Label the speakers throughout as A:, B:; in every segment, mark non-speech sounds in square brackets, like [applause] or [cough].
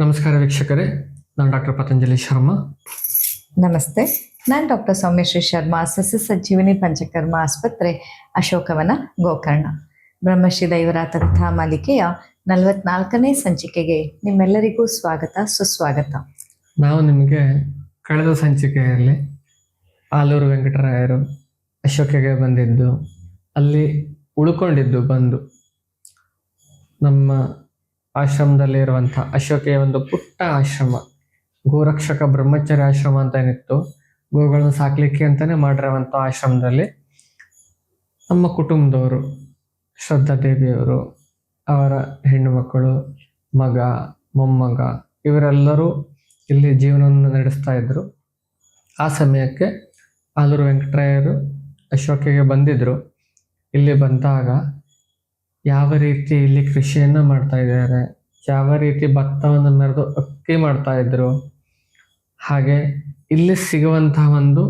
A: ನಮಸ್ಕಾರ ವೀಕ್ಷಕರೇ ನಾನು ಡಾಕ್ಟರ್ ಪತಂಜಲಿ ಶರ್ಮಾ.
B: ನಮಸ್ತೆ ನಾನು ಡಾಕ್ಟರ್ ಸೌಮ್ಯಶ್ರೀ ಶರ್ಮಾ ಸಸ್ಯ ಸಂಜೀವಿನಿ ಪಂಚಕರ್ಮ ಆಸ್ಪತ್ರೆ ಅಶೋಕವನ ಗೋಕರ್ಣ. ಬ್ರಹ್ಮಶ್ರೀ ದೈವರ ಕಥಾ ಮಾಲಿಕೆಯ ನಲವತ್ನಾಲ್ಕನೇ ಸಂಚಿಕೆಗೆ ನಿಮ್ಮೆಲ್ಲರಿಗೂ ಸ್ವಾಗತ ಸುಸ್ವಾಗತ.
A: ನಾವು ನಿಮಗೆ ಕಳೆದ ಸಂಚಿಕೆಯಲ್ಲಿ ಆಲೂರು ವೆಂಕಟರಾಯರು ಅಶೋಕೆಗೆ ಬಂದಿದ್ದು ಅಲ್ಲಿ ಉಳ್ಕೊಂಡಿದ್ದು ಬಂದು ನಮ್ಮ ಆಶ್ರಮದಲ್ಲಿ ಅಶೋಕಿಯ ಅಶೋಕೆಯ ಒಂದು ಪುಟ್ಟ ಆಶ್ರಮ, ಗೋರಕ್ಷಕ ಬ್ರಹ್ಮಚರ್ಯ ಆಶ್ರಮ ಅಂತ ಏನಿತ್ತು, ಗೋಗಳನ್ನು ಸಾಕ್ಲಿಕ್ಕೆ ಅಂತಾನೆ ಮಾಡಿರುವಂಥ ಆಶ್ರಮದಲ್ಲಿ ನಮ್ಮ ಕುಟುಂಬದವರು, ಶ್ರದ್ಧಾ ದೇವಿಯವರು, ಅವರ ಹೆಣ್ಣು ಮಕ್ಕಳು, ಮಗ, ಮೊಮ್ಮಗ, ಇವರೆಲ್ಲರೂ ಇಲ್ಲಿ ಜೀವನವನ್ನು ನಡೆಸ್ತಾ ಇದ್ದರು ಆ ಸಮಯಕ್ಕೆ ಆಲೂರು ವೆಂಕಟರಾಯರು ಅಶೋಕೆಗೆ ಬಂದಿದ್ದರು ಇಲ್ಲಿ ಬಂದಾಗ ಯಾವ ರೀತಿ ಇಲ್ಲಿ ಕೃಷಿಯನ್ನು ಮಾಡ್ತಾ ಇದ್ದಾರೆ, ಯಾವ ರೀತಿ ಭತ್ತವನ್ನು ಮೆರೆದು ಅಕ್ಕಿ ಮಾಡ್ತಾ ಇದ್ರು, ಹಾಗೆ ಇಲ್ಲಿ ಸಿಗುವಂತಹ ಒಂದು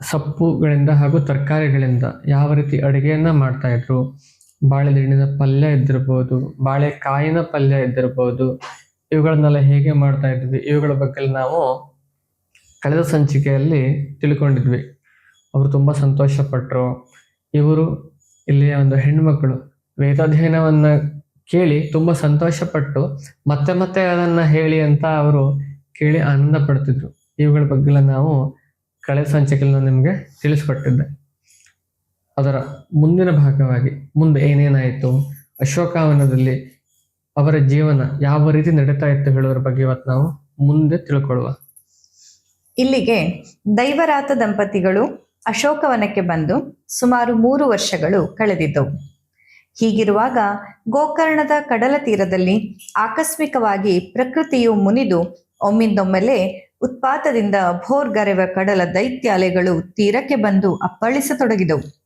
A: ಸೊಪ್ಪುಗಳಿಂದ ಹಾಗೂ ತರಕಾರಿಗಳಿಂದ ಯಾವ ರೀತಿ ಅಡುಗೆಯನ್ನು ಮಾಡ್ತಾ ಇದ್ರು, ಬಾಳೆಹಣ್ಣಿನ ಪಲ್ಯ ಇದ್ದಿರ್ಬೋದು, ಬಾಳೆಕಾಯಿನ ಪಲ್ಯ ಇದ್ದಿರ್ಬೋದು, ಇವುಗಳನ್ನೆಲ್ಲ ಹೇಗೆ ಮಾಡ್ತಾ ಇದ್ವಿ, ಇವುಗಳ ಬಗ್ಗೆ ನಾವು ಕಳೆದ ಸಂಚಿಕೆಯಲ್ಲಿ ತಿಳ್ಕೊಂಡಿದ್ವಿ. ಅವರು ತುಂಬ ಸಂತೋಷಪಟ್ಟರು ಇವರು ಇಲ್ಲಿಯ ಒಂದು ಹೆಣ್ಮಕ್ಳು. ವೇದಾಧ್ಯಯನವನ್ನ ಕೇಳಿ ತುಂಬ ಸಂತೋಷಪಟ್ಟು ಮತ್ತೆ ಮತ್ತೆ ಅದನ್ನ ಹೇಳಿ ಅಂತ ಅವರು ಕೇಳಿ ಆನಂದ ಪಡ್ತಿದ್ರು ಇವುಗಳ ಬಗ್ಗೆ ನಾವು ಕಳೆದ ಸಂಚಿಕೆಯಲ್ಲಿ ನಿಮಗೆ ತಿಳಿಸ್ಕೊಟ್ಟಿದ್ದೆ. ಅದರ ಮುಂದಿನ ಭಾಗವಾಗಿ ಮುಂದೆ ಏನೇನಾಯಿತು, ಅಶೋಕಾವನದಲ್ಲಿ ಅವರ ಜೀವನ ಯಾವ ರೀತಿ ನಡೀತಾ ಇತ್ತು ಹೇಳೋದ್ರ ಬಗ್ಗೆ ಇವತ್ತು ನಾವು ಮುಂದೆ ತಿಳ್ಕೊಳ್ಳುವ.
B: ಇಲ್ಲಿಗೆ ದೈವರಾತ ದಂಪತಿಗಳು ಅಶೋಕವನಕ್ಕೆ ಬಂದು ಸುಮಾರು ಮೂರು ವರ್ಷಗಳು ಕಳೆದಿದ್ದವು. ಹೀಗಿರುವಾಗ ಗೋಕರ್ಣದ ಕಡಲ ತೀರದಲ್ಲಿ ಆಕಸ್ಮಿಕವಾಗಿ ಪ್ರಕೃತಿಯು ಮುನಿದು ಒಮ್ಮಿಂದೊಮ್ಮೆಲೆ ಉತ್ಪಾತದಿಂದ ಭೋರ್ಗರೆವ ಕಡಲ ದೈತ್ಯ ಅಲೆಗಳು ತೀರಕ್ಕೆ ಬಂದು ಅಪ್ಪಳಿಸತೊಡಗಿದವು.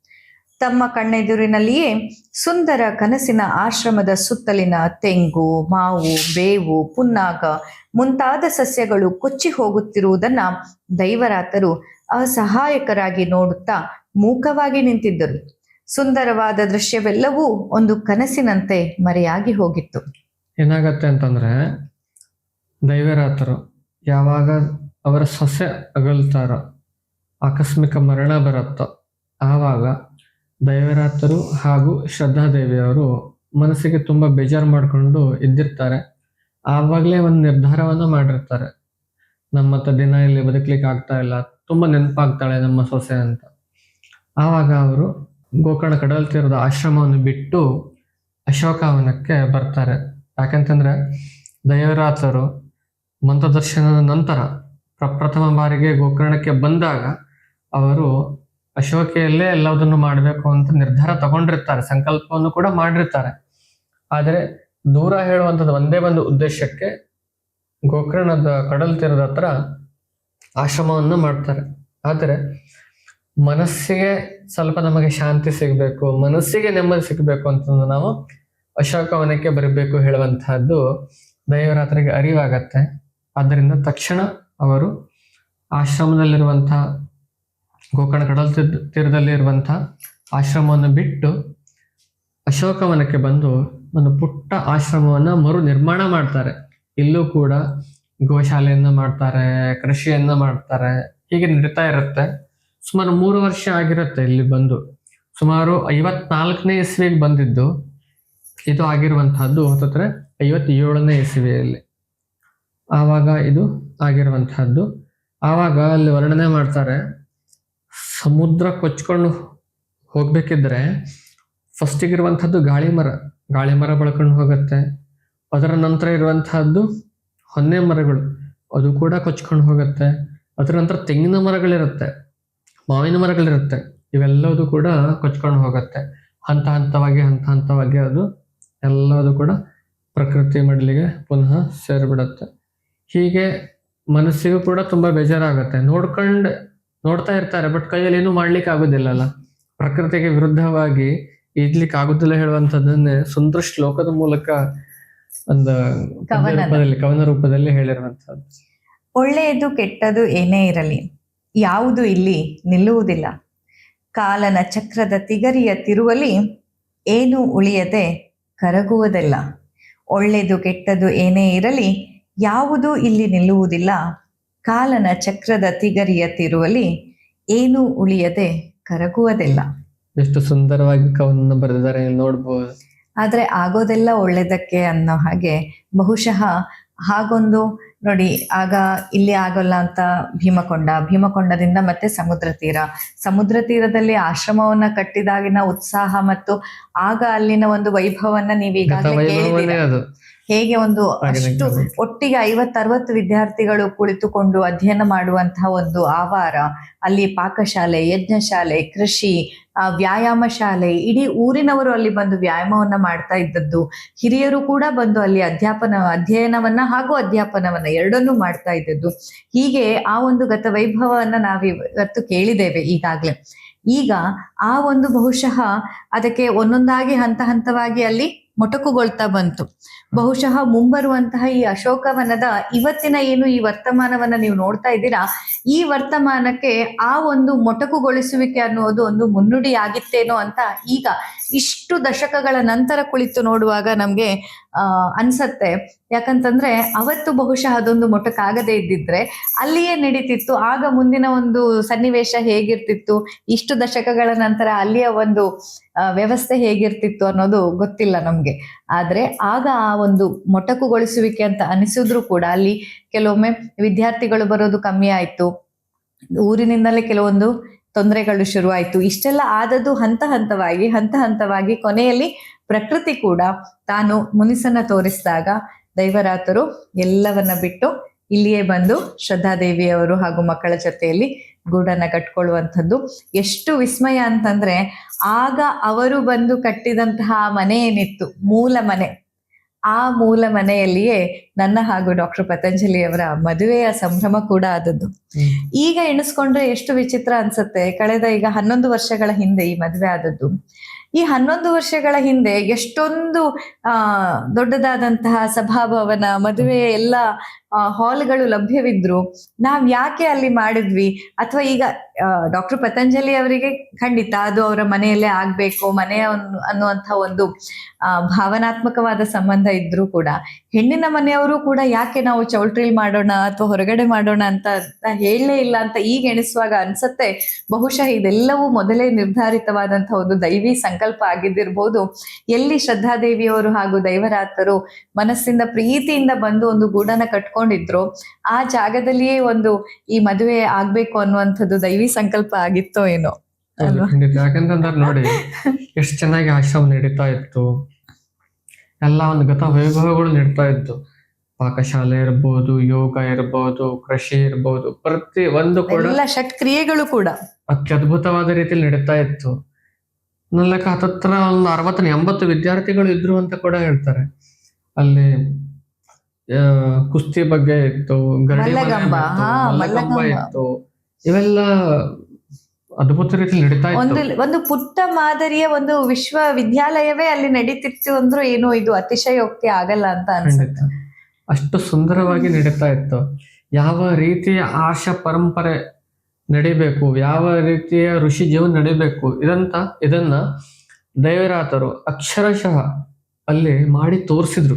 B: ತಮ್ಮ ಕಣ್ಣೆದುರಿನಲ್ಲಿಯೇ ಸುಂದರ ಕನಸಿನ ಆಶ್ರಮದ ಸುತ್ತಲಿನ ತೆಂಗು, ಮಾವು, ಬೇವು, ಪುನ್ನಾಗ ಮುಂತಾದ ಸಸ್ಯಗಳು ಕೊಚ್ಚಿ ಹೋಗುತ್ತಿರುವುದನ್ನ ದೈವರಾತರು ಅಸಹಾಯಕರಾಗಿ ನೋಡುತ್ತಾ ಮೂಕವಾಗಿ ನಿಂತಿದ್ದರು. ಸುಂದರವಾದ ದೃಶ್ಯವೆಲ್ಲವೂ ಒಂದು ಕನಸಿನಂತೆ ಮರೆಯಾಗಿ ಹೋಗಿತ್ತು.
A: ಏನಾಗತ್ತೆ ಅಂತಂದ್ರೆ, ದೈವರಾತರು, ಯಾವಾಗ ಅವರ ಸೊಸೆ ಅಗಲ್ತಾರೋ, ಆಕಸ್ಮಿಕ ಮರಣ ಬರುತ್ತೋ, ಆವಾಗ ದೈವರಾತರು ಹಾಗೂ ಶ್ರದ್ಧಾ ದೇವಿಯವರು ಮನಸ್ಸಿಗೆ ತುಂಬ ಬೇಜಾರು ಮಾಡಿಕೊಂಡು ಇದ್ದಿರ್ತಾರೆ ಆವಾಗಲೇ ಒಂದು ನಿರ್ಧಾರವನ್ನು ಮಾಡಿರ್ತಾರೆ. ನಮ್ಮ ದಿನ ಇಲ್ಲಿ ಬದುಕಲಿಕ್ಕೆ ಆಗ್ತಾ ಇಲ್ಲ ತುಂಬ ನೆನಪಾಗ್ತಾಳೆ ನಮ್ಮ ಸೊಸೆ ಅಂತ. ಆವಾಗ ಅವರು ಗೋಕರ್ಣ ಕಡಲ ತೀರದ ಆಶ್ರಮವನ್ನು ಬಿಟ್ಟು ಅಶೋಕವನಕ್ಕೆ ಬರ್ತಾರೆ. ಯಾಕಂತಂದ್ರೆ ದೈವರಾತರು ಮಂತ್ರದರ್ಶನದ ನಂತರ ಪ್ರಪ್ರಥಮ ಬಾರಿಗೆ ಗೋಕರ್ಣಕ್ಕೆ ಬಂದಾಗ ಅವರು ಅಶೋಕೆಯಲ್ಲೇ ಎಲ್ಲದನ್ನು ಮಾಡಬೇಕು ಅಂತ ನಿರ್ಧಾರ ತಗೊಂಡಿರ್ತಾರೆ, ಸಂಕಲ್ಪವನ್ನು ಕೂಡ ಮಾಡಿರ್ತಾರೆ. ಆದರೆ ದೂರ ಹೇಳುವಂಥದ್ದು ಒಂದೇ ಒಂದು ಉದ್ದೇಶಕ್ಕೆ ಗೋಕರ್ಣದ ಕಡಲ ತೀರದ ಹತ್ರ ಆಶ್ರಮವನ್ನು ಮಾಡ್ತಾರೆ. ಆದರೆ ಮನಸ್ಸಿಗೆ ಸ್ವಲ್ಪ ನಮಗೆ ಶಾಂತಿ ಸಿಗಬೇಕು, ಮನಸ್ಸಿಗೆ ನೆಮ್ಮದಿ ಸಿಗಬೇಕು ಅಂತಂದು ನಾವು ಅಶೋಕವನಕ್ಕೆ ಬರಬೇಕು ಹೇಳುವಂತಹದ್ದು ದೈವರಾತ್ರಿಗೆ ಅರಿವಾಗತ್ತೆ. ಆದ್ದರಿಂದ ತಕ್ಷಣ ಅವರು ಆಶ್ರಮದಲ್ಲಿರುವಂಥ ಗೋಕರ್ಣ ಕಡಲ ತೀರ್ ತೀರದಲ್ಲಿ ಇರುವಂತಹ ಆಶ್ರಮವನ್ನು ಬಿಟ್ಟು ಅಶೋಕವನಕ್ಕೆ ಬಂದು ಒಂದು ಪುಟ್ಟ ಆಶ್ರಮವನ್ನು ಮರು ನಿರ್ಮಾಣ ಮಾಡ್ತಾರೆ. ಇಲ್ಲೂ ಕೂಡ ಗೋಶಾಲೆಯನ್ನ ಮಾಡ್ತಾರೆ ಕೃಷಿಯನ್ನು ಮಾಡ್ತಾರೆ, ಹೀಗೆ ನಡೀತಾ ಇರುತ್ತೆ. ಸುಮಾರು ಮೂರು ವರ್ಷ ಆಗಿರುತ್ತೆ ಇಲ್ಲಿ ಬಂದು. ಸುಮಾರು ಐವತ್ನಾಲ್ಕನೇ ಇಸ್ವಿಗೆ ಬಂದಿದ್ದು. ಇದು ಆಗಿರುವಂತಹದ್ದು ಹತ್ತತ್ರ ಐವತ್ತೇಳನೇ ಇಸ್ವಿಯಲ್ಲಿ. ಆವಾಗ ಇದು ಆಗಿರುವಂತಹದ್ದು ಆವಾಗ ಅಲ್ಲಿ ವರ್ಣನೆ ಮಾಡ್ತಾರೆ, ಸಮುದ್ರ ಕೊಚ್ಕೊಂಡು ಹೋಗ್ಬೇಕಿದ್ರೆ ಫಸ್ಟಿಗಿರುವಂಥದ್ದು ಗಾಳಿ ಮರ ಗಾಳಿ ಮರ ಬೆಳ್ಕೊಂಡು ಹೋಗುತ್ತೆ. ಅದರ ನಂತರ ಇರುವಂತಹದ್ದು ಹೊನ್ನೆ ಮರಗಳು, ಅದು ಕೂಡ ಕೊಚ್ಕೊಂಡು ಹೋಗುತ್ತೆ. ಅದರ ನಂತರ ತೆಂಗಿನ ಮರಗಳಿರುತ್ತೆ, ಮಾವಿನ ಮರಗಳಿರುತ್ತೆ ಇವೆಲ್ಲವೂ ಕೂಡ ಕೊಚ್ಕೊಂಡು ಹೋಗುತ್ತೆ. ಹಂತ ಹಂತವಾಗಿ ಹಂತ ಹಂತವಾಗಿ ಅದು ಎಲ್ಲವೂ ಕೂಡ ಪ್ರಕೃತಿ ಮಡಲಿಗೆ ಪುನಃ ಸೇರಿಬಿಡುತ್ತೆ. ಹೀಗೆ ಮನಸ್ಸಿಗೂ ಕೂಡ ತುಂಬ ಬೇಜಾರಾಗುತ್ತೆ. ನೋಡ್ಕೊಂಡು ನೋಡ್ತಾ ಇರ್ತಾರೆ, ಬಟ್ ಕೈಯಲ್ಲಿ ಏನು ಮಾಡ್ಲಿಕ್ಕೆ ಆಗುದಿಲ್ಲಲ್ಲ ಪ್ರಕೃತಿಗೆ ವಿರುದ್ಧವಾಗಿ ಈಜ್ಲಿಕ್ಕೆ ಆಗುದಿಲ್ಲ ಹೇಳುವಂಥದ್ದನ್ನೇ ಸುಂದರ ಶ್ಲೋಕದ ಮೂಲಕ ಒಂದು. ರೂಪದಲ್ಲಿ ಕವನ ರೂಪದಲ್ಲಿ ಹೇಳಿರುವಂತಹದ್ದು
B: ಒಳ್ಳೆಯದು ಕೆಟ್ಟದು ಏನೇ ಇರಲಿ ಯಾವುದು ಇಲ್ಲಿ ನಿಲ್ಲುವುದಿಲ್ಲ. ಕಾಲನ ಚಕ್ರದ ತಿಗರಿಯ ತಿರುವಲಿ ಏನು ಉಳಿಯದೆ ಕರಗುವುದಿಲ್ಲ. ಒಳ್ಳೆಯದು ಕೆಟ್ಟದು ಏನೇ ಇರಲಿ ಯಾವುದು ಇಲ್ಲಿ ನಿಲ್ಲುವುದಿಲ್ಲ. ಕಾಲನ ಚಕ್ರದ ತಿಗರಿಯ ತಿರುವಲಿ ಏನು ಉಳಿಯದೆ ಕರಗುವುದಿಲ್ಲ.
A: ಎಷ್ಟು ಸುಂದರವಾಗಿ ಕವನ ಬರೆದಿದ್ದಾರೆ ನೋಡ್ಬೋದು.
B: ಆದರೆ ಆಗೋದೆಲ್ಲ ಒಳ್ಳೆಯದಕ್ಕೆ ಅನ್ನೋ ಹಾಗೆ ಬಹುಶಃ ಹಾಗೊಂದು ನೋಡಿ ಆಗ ಇಲ್ಲಿ ಆಗೋಲ್ಲ ಅಂತ ಭೀಮಕೊಂಡ. ಭೀಮಕೊಂಡದಿಂದ ಮತ್ತೆ ಸಮುದ್ರ ತೀರ. ಸಮುದ್ರ ತೀರದಲ್ಲಿ ಆಶ್ರಮವನ್ನ ಕಟ್ಟಿದಾಗಿನ ಉತ್ಸಾಹ ಮತ್ತು ಆಗ ಅಲ್ಲಿನ ಒಂದು ವೈಭವನ್ನ ನೀವು ಹೇಗೆ ಒಂದು ಅಷ್ಟು. ಒಟ್ಟಿಗೆ ಐವತ್ತರವತ್ತು ವಿದ್ಯಾರ್ಥಿಗಳು ಕುಳಿತುಕೊಂಡು ಅಧ್ಯಯನ ಮಾಡುವಂತಹ ಒಂದು ಆವಾರ ಅಲ್ಲಿ ಪಾಕಶಾಲೆ ಯಜ್ಞಶಾಲೆ ಕೃಷಿ ವ್ಯಾಯಾಮ ಶಾಲೆ ಇಡೀ ಊರಿನವರು ಅಲ್ಲಿ ಬಂದು ವ್ಯಾಯಾಮವನ್ನ ಮಾಡ್ತಾ ಇದ್ದದ್ದು ಹಿರಿಯರು ಕೂಡ ಬಂದು ಅಲ್ಲಿ ಅಧ್ಯಾಪನ ಅಧ್ಯಯನವನ್ನ ಹಾಗೂ ಅಧ್ಯಾಪನವನ್ನ ಎರಡನ್ನೂ ಮಾಡ್ತಾ ಇದ್ದದ್ದು ಹೀಗೆ ಆ ಒಂದು ಗತ ವೈಭವವನ್ನ ನಾವು ಇವತ್ತು ಕೇಳಿದ್ದೇವೆ ಈಗಾಗಲೇ ಈಗ ಆ ಒಂದು ಬಹುಶಃ ಅದಕ್ಕೆ ಒಂದೊಂದಾಗಿ ಹಂತ ಹಂತವಾಗಿ ಅಲ್ಲಿ ಮೊಟಕುಗೊಳ್ತಾ ಬಂತು. ಬಹುಶಃ ಮುಂಬರುವಂತಹ ಈ ಅಶೋಕವನದ ಇವತ್ತಿನ ಏನು ಈ ವರ್ತಮಾನವನ್ನ ನೀವು ನೋಡ್ತಾ ಇದ್ದೀರಾ, ಈ ವರ್ತಮಾನಕ್ಕೆ ಆ ಒಂದು ಮೊಟಕುಗೊಳಿಸುವಿಕೆ ಅನ್ನುವುದು ಒಂದು ಮುನ್ನುಡಿ ಆಗಿತ್ತೇನೋ ಅಂತ ಈಗ ಇಷ್ಟು ದಶಕಗಳ ನಂತರ ಕುಳಿತು ನೋಡುವಾಗ ನಮ್ಗೆ ಅನ್ಸತ್ತೆ. ಯಾಕಂತಂದ್ರೆ ಅವತ್ತು ಬಹುಶಃ ಅದೊಂದು ಮೊಟಕಾಗದೇ ಇದ್ದಿದ್ರೆ ಅಲ್ಲಿಯೇ ನಡೀತಿತ್ತು. ಆಗ ಮುಂದಿನ ಒಂದು ಸನ್ನಿವೇಶ ಹೇಗಿರ್ತಿತ್ತು? ಇಷ್ಟು ದಶಕಗಳ ನಂತರ ಅಲ್ಲಿಯ ಒಂದು ವ್ಯವಸ್ಥೆ ಹೇಗಿರ್ತಿತ್ತು ಅನ್ನೋದು ಗೊತ್ತಿಲ್ಲ ನಮ್ಗೆ. ಆದ್ರೆ ಆಗ ಆ ಒಂದು ಮೊಟಕುಗೊಳಿಸುವಿಕೆ ಅಂತ ಅನಿಸಿದ್ರು ಕೂಡ ಅಲ್ಲಿ ಕೆಲವೊಮ್ಮೆ ವಿದ್ಯಾರ್ಥಿಗಳು ಬರೋದು ಕಮ್ಮಿ ಆಯ್ತು. ಊರಿನಿಂದಲೇ ಕೆಲವೊಂದು ತೊಂದರೆಗಳು ಶುರುವಾಯಿತು. ಇಷ್ಟೆಲ್ಲ ಆದದ್ದು ಹಂತ ಹಂತವಾಗಿ ಹಂತ ಹಂತವಾಗಿ ಕೊನೆಯಲ್ಲಿ ಪ್ರಕೃತಿ ಕೂಡ ತಾನು ಮುನಿಸನ್ನ ತೋರಿಸಿದಾಗ ದೈವರಾತರು ಎಲ್ಲವನ್ನ ಬಿಟ್ಟು ಇಲ್ಲಿಯೇ ಬಂದು ಶ್ರದ್ಧಾದೇವಿಯವರು ಹಾಗೂ ಮಕ್ಕಳ ಜೊತೆಯಲ್ಲಿ ಗೂಡನ್ನ ಕಟ್ಕೊಳ್ಳುವಂಥದ್ದು. ಎಷ್ಟು ವಿಸ್ಮಯ ಅಂತಂದ್ರೆ ಆಗ ಅವರು ಬಂದು ಕಟ್ಟಿದಂತಹ ಮನೆ ಏನಿತ್ತು? ಮೂಲ ಮನೆ. ಆ ಮೂಲ ಮನೆಯಲ್ಲಿಯೇ ನನ್ನ ಹಾಗೂ ಡಾಕ್ಟರ್ ಪತಂಜಲಿಯವರ ಮದುವೆಯ ಸಂಭ್ರಮ ಕೂಡ ಆದದ್ದು. ಈಗ ಎಣಿಸ್ಕೊಂಡ್ರೆ ಎಷ್ಟು ವಿಚಿತ್ರ ಅನ್ಸುತ್ತೆ. ಕಳೆದ ಈಗ ಹನ್ನೊಂದು ವರ್ಷಗಳ ಹಿಂದೆ ಈ ಮದುವೆ ಆದದ್ದು. ಈ ಹನ್ನೊಂದು ವರ್ಷಗಳ ಹಿಂದೆ ಎಷ್ಟೊಂದು ಆ ದೊಡ್ಡದಾದಂತಹ ಸಭಾಭವನ ಮದುವೆ ಎಲ್ಲ ಹಾಲ್ಗಳು ಲಭ್ಯವಿದ್ರು. ನಾವ್ ಯಾಕೆ ಅಲ್ಲಿ ಮಾಡಿದ್ವಿ? ಅಥವಾ ಈಗ ಡಾಕ್ಟರ್ ಪತಂಜಲಿ ಅವರಿಗೆ ಖಂಡಿತ ಅದು ಅವರ ಮನೆಯಲ್ಲೇ ಆಗ್ಬೇಕು ಮನೆಯ ಅನ್ನುವಂಥ ಒಂದು ಭಾವನಾತ್ಮಕವಾದ ಸಂಬಂಧ ಇದ್ರೂ ಕೂಡ. ಹೆಣ್ಣಿನ ಮನೆಯವರು ಕೂಡ ಯಾಕೆ ನಾವು ಚೌಲ್ಟ್ರಿಲ್ ಮಾಡೋಣ ಅಥವಾ ಹೊರಗಡೆ ಮಾಡೋಣ ಅಂತ ಹೇಳಲೇ ಇಲ್ಲ ಅಂತ ಈಗ ಎಣಿಸುವಾಗ ಅನ್ಸತ್ತೆ. ಬಹುಶಃ ಇದೆಲ್ಲವೂ ಮೊದಲೇ ನಿರ್ಧಾರಿತವಾದಂತಹ ಒಂದು ದೈವಿ ಸಂಕಲ್ಪ ಆಗಿದ್ದಿರ್ಬೋದು. ಎಲ್ಲಿ ಶ್ರದ್ಧಾದೇವಿಯವರು ಹಾಗೂ ದೈವರಾತರು ಮನಸ್ಸಿಂದ ಪ್ರೀತಿಯಿಂದ ಬಂದು ಒಂದು ಗೂಡನ್ನ ಕಟ್ಕೊಂಡಿದ್ರು ಆ ಜಾಗದಲ್ಲಿಯೇ ಒಂದು ಈ ಮದುವೆ ಆಗ್ಬೇಕು ಅನ್ನುವಂಥದ್ದು ದೈವಿ ಸಂಕಲ್ಪ ಆಗಿತ್ತೋ ಏನೋ?
A: ಖಂಡಿತ. ಯಾಕಂತಂದ್ರೆ ನೋಡಿ [laughs] ಎಷ್ಟು ಚೆನ್ನಾಗಿ ಆಶ್ರಮ ನಡೀತಾ ಇತ್ತು. ಎಲ್ಲ ಒಂದು ಗತ ವೈಭವಗಳು ನಡೀತಾ ಇತ್ತು. ಪಾಕಶಾಲೆ ಇರ್ಬೋದು ಯೋಗ ಇರ್ಬೋದು ಕೃಷಿ ಇರ್ಬೋದು ಪ್ರತಿ ಒಂದು ಕೂಡ
B: ಎಲ್ಲ ಷಟ್ಕ್ರಿಯೆಗಳು ಕೂಡ.
A: ಅತ್ಯದ್ಭುತವಾದ ರೀತಿಯಲ್ಲಿ ನಡೀತಾ ಇತ್ತು. ನನ್ನ ಲೆಕ್ಕ ಹತ್ತತ್ರ ಒಂದು ಅರವತ್ತ ಎಂಬತ್ತು ವಿದ್ಯಾರ್ಥಿಗಳು ಇದ್ರು ಅಂತ ಕೂಡ ಹೇಳ್ತಾರೆ. ಅಲ್ಲಿ ಕುಸ್ತಿ ಬಗ್ಗೆ ಇತ್ತು
B: ಮಲ್ಲಗಂಬ,
A: ಇತ್ತು, ಇವೆಲ್ಲ ಅದ್ಭುತ ರೀತಿಯಲ್ಲಿ ನಡೀತಾ
B: ಒಂದು
A: ಇತ್ತು.
B: ಒಂದು ಪುಟ್ಟ ಮಾದರಿಯ ಒಂದು ವಿಶ್ವವಿದ್ಯಾಲಯವೇ ಅಲ್ಲಿ ನಡೀತಿತ್ತು ಅಂದ್ರೂ ಏನು ಇದು ಅತಿಶಯೋಕ್ತಿ ಆಗಲ್ಲ ಅಂತ ಅನ್ಸುತ್ತೆ.
A: ಅಷ್ಟು ಸುಂದರವಾಗಿ ನಡೀತಾ ಇತ್ತು. ಯಾವ ರೀತಿಯ ಆಶಾ ಪರಂಪರೆ ನಡಿಬೇಕು ಯಾವ ರೀತಿಯ ಋಷಿ ಜೀವನ ನಡಿಬೇಕು ಇದಂತ ಇದನ್ನ ದೈವರಾತರು ಅಕ್ಷರಶಃ ಅಲ್ಲಿ ಮಾಡಿ ತೋರಿಸಿದ್ರು.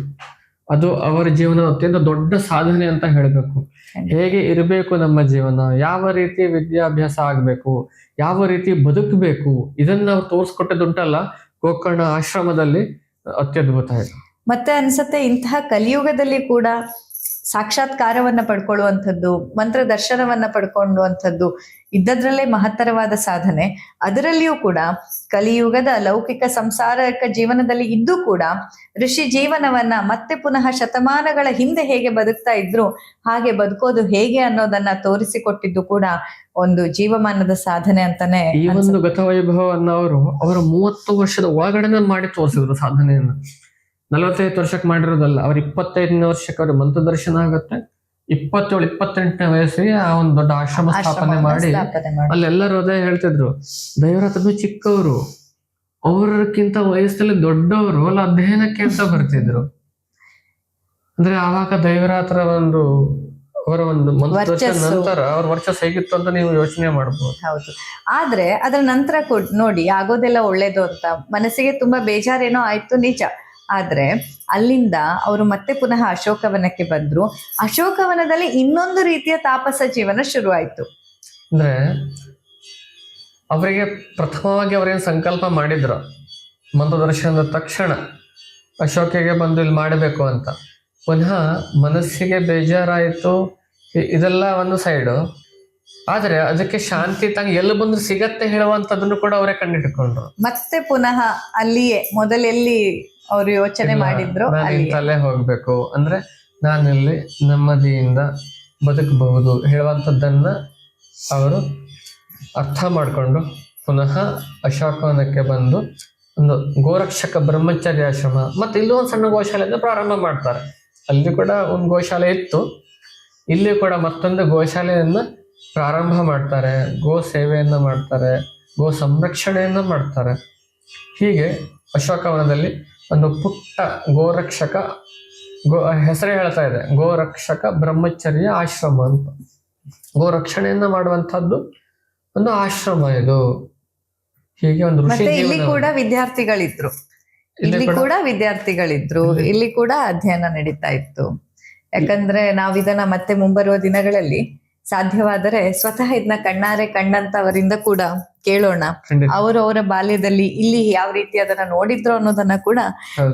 A: ಅದು ಅವರ ಜೀವನದ ಅತ್ಯಂತ ದೊಡ್ಡ ಸಾಧನೆ ಅಂತ ಹೇಳಬೇಕು. ಹೇಗೆ ಇರಬೇಕು ನಮ್ಮ ಜೀವನ? ಯಾವ ರೀತಿ ವಿದ್ಯಾಭ್ಯಾಸ ಆಗ್ಬೇಕು? ಯಾವ ರೀತಿ ಬದುಕಬೇಕು? ಇದನ್ನ ನಾವು ತೋರಿಸ್ಕೊಟ್ಟದುಂಟಲ್ಲ ಗೋಕರ್ಣ ಆಶ್ರಮದಲ್ಲಿ ಅತ್ಯದ್ಭುತ ಇದೆ.
B: ಮತ್ತೆ ಅನ್ಸುತ್ತೆ ಇಂತಹ ಕಲಿಯುಗದಲ್ಲಿ ಕೂಡ ಸಾಕ್ಷಾತ್ಕಾರವನ್ನ ಪಡ್ಕೊಳ್ಳುವಂಥದ್ದು ಮಂತ್ರ ದರ್ಶನವನ್ನ ಪಡ್ಕೊಳ್ಳುವಂಥದ್ದು ಇದ್ದದ್ರಲ್ಲೇ ಮಹತ್ತರವಾದ ಸಾಧನೆ ಅದರಲ್ಲಿಯೂ ಕೂಡ ಕಲಿಯುಗದ ಲೌಕಿಕ ಸಂಸಾರಕ ಜೀವನದಲ್ಲಿ ಇದ್ದು ಕೂಡ ಋಷಿ ಜೀವನವನ್ನ ಮತ್ತೆ ಪುನಃ ಶತಮಾನಗಳ ಹಿಂದೆ ಹೇಗೆ ಬದುಕ್ತಾ ಇದ್ರು ಹಾಗೆ ಬದುಕೋದು ಹೇಗೆ ಅನ್ನೋದನ್ನ ತೋರಿಸಿಕೊಟ್ಟಿದ್ದು ಕೂಡ ಒಂದು ಜೀವಮಾನದ ಸಾಧನೆ ಅಂತಾನೆ
A: ಈ. ಒಂದು ಗತವೈಭವವನ್ನು ಅವರು ಅವರ ಮೂವತ್ತು ವರ್ಷದ ಒಳಗಡೆ ಮಾಡಿ ತೋರಿಸಿದ್ರು ಸಾಧನೆಯನ್ನ ನಲವತ್ತೈದು ವರ್ಷಕ್ಕೆ ಮಾಡಿರೋದಲ್ಲ ಅವ್ರ ಇಪ್ಪತ್ತೈದನೇ ವರ್ಷಕ್ಕೆ ಅವ್ರ ಮಂತ್ರ ದರ್ಶನ ಆಗುತ್ತೆ. ಇಪ್ಪತ್ತೇಳು ಇಪ್ಪತ್ತೆಂಟನೇ ವಯಸ್ಸಿಗೆ ಆ ಒಂದು ದೊಡ್ಡ ಆಶ್ರಮ ಸ್ಥಾಪನೆ ಮಾಡಿ ಅಲ್ಲೆಲ್ಲರೂ ಅದೇ ಹೇಳ್ತಿದ್ರು ದೈವರತ್ನ ಚಿಕ್ಕವರು ಅವರಕ್ಕಿಂತ ವಯಸ್ಸಲ್ಲಿ ದೊಡ್ಡವರು ಅಲ್ಲ ಅಧ್ಯಯನಕ್ಕೆ ಅಂತ ಬರ್ತಿದ್ರು. ಅಂದ್ರೆ ಆವಾಗ ದೈವರಾತ್ರ ಒಂದು ಅವರ ಒಂದು ನಂತರ ಅವ್ರ ವರ್ಚಸ್ ಹೇಗಿತ್ತು ಅಂತ ನೀವು ಯೋಚನೆ ಮಾಡಬಹುದು
B: ಹೌದು. ಆದ್ರೆ ಅದರ ನಂತರ ನೋಡಿ ಆಗೋದೆಲ್ಲ ಒಳ್ಳೇದು ಅಂತ ಮನಸ್ಸಿಗೆ ತುಂಬಾ ಬೇಜಾರೇನೋ ಆಯ್ತು ನಿಜ. ಆದ್ರೆ ಅಲ್ಲಿಂದ ಅವರು ಮತ್ತೆ ಪುನಃ ಅಶೋಕವನಕ್ಕೆ ಬಂದ್ರು. ಅಶೋಕವನದಲ್ಲಿ ಇನ್ನೊಂದು ರೀತಿಯ ತಾಪಸ ಜೀವನ ಶುರುವಾಯಿತು.
A: ಅಂದ್ರೆ ಅವರಿಗೆ ಪ್ರಥಮವಾಗಿ ಅವರೇನು ಸಂಕಲ್ಪ ಮಾಡಿದ್ರು. ಮಂತ್ರದರ್ಶನದ ತಕ್ಷಣ ಅಶೋಕಿಗೆ ಬಂದು ಇಲ್ಲಿ ಮಾಡಬೇಕು ಅಂತ. ಪುನಃ ಮನಸ್ಸಿಗೆ ಬೇಜಾರಾಯಿತು. ಇದೆಲ್ಲ ಒಂದು ಸೈಡು ಆದರೆ ಅದಕ್ಕೆ ಶಾಂತಿ ತಂಗ ಎಲ್ಲಿ ಬಂದು ಸಿಗತ್ತೆ ಹೇಳುವಂತದನ್ನು ಕೂಡ ಅವರೇ ಕಂಡಿಟ್ಕೊಂಡ್ರು.
B: ಮತ್ತೆ ಪುನಃ ಅಲ್ಲಿಯೇ ಮೊದಲೆಲ್ಲಿ ಅವರು ಯೋಚನೆ ಮಾಡಿದ್ರು
A: ಇಂತಲ್ಲೇ ಹೋಗ್ಬೇಕು. ಅಂದ್ರೆ ನಾನಿಲ್ಲಿ ನೆಮ್ಮದಿಯಿಂದ ಬದುಕಬಹುದು ಹೇಳುವಂಥದ್ದನ್ನ ಅವರು ಅರ್ಥ ಮಾಡಿಕೊಂಡು ಪುನಃ ಅಶೋಕವನಕ್ಕೆ ಬಂದು ಒಂದು ಗೋರಕ್ಷಕ ಬ್ರಹ್ಮಚರ್ಯ ಆಶ್ರಮ ಮತ್ತೆ ಇಲ್ಲೂ ಒಂದು ಸಣ್ಣ ಗೋಶಾಲೆಯನ್ನು ಪ್ರಾರಂಭ ಮಾಡ್ತಾರೆ. ಅಲ್ಲಿ ಕೂಡ ಒಂದು ಗೋಶಾಲೆ ಇತ್ತು. ಇಲ್ಲಿ ಕೂಡ ಮತ್ತೊಂದು ಗೋಶಾಲೆಯನ್ನ ಪ್ರಾರಂಭ ಮಾಡ್ತಾರೆ ಗೋ ಸೇವೆಯನ್ನು ಮಾಡ್ತಾರೆ ಗೋ ಸಂರಕ್ಷಣೆಯನ್ನು ಮಾಡ್ತಾರೆ. ಹೀಗೆ ಅಶೋಕವನದಲ್ಲಿ ಒಂದು ಪುಟ್ಟ ಗೋರಕ್ಷಕ ಗೋ ಹೆಸರೇ ಹೇಳ್ತಾ ಇದೆ ಗೋರಕ್ಷಕ ಬ್ರಹ್ಮಚರ್ಯ ಆಶ್ರಮ ಅಂತ. ಗೋರಕ್ಷಣೆಯನ್ನ ಮಾಡುವಂಥದ್ದು ಒಂದು ಆಶ್ರಮ ಇದು. ಹೀಗೆ ಒಂದು
B: ಇಲ್ಲಿ ಕೂಡ ವಿದ್ಯಾರ್ಥಿಗಳಿದ್ರು.
A: ಇಲ್ಲಿ ಕೂಡ-
B: ವಿದ್ಯಾರ್ಥಿಗಳಿದ್ರು.
A: ಇಲ್ಲಿ-
B: ಕೂಡ ಅಧ್ಯಯನ ನಡೀತಾ ಇತ್ತು. ಯಾಕಂದ್ರೆ ನಾವಿದನ್ನ ಮತ್ತೆ ಮುಂಬರುವ ದಿನಗಳಲ್ಲಿ ಸಾಧ್ಯವಾದರೆ ಸ್ವತಃ ಇದನ್ನ ಕಣ್ಣಾರೆ ಕಂಡಂತವರಿಂದ ಕೂಡ ಕೇಳೋಣ. ಅವರು ಅವರ ಬಾಲ್ಯದಲ್ಲಿ ಇಲ್ಲಿ ಯಾವ ರೀತಿ ಅದನ್ನ ನೋಡಿದ್ರು ಅನ್ನೋದನ್ನ ಕೂಡ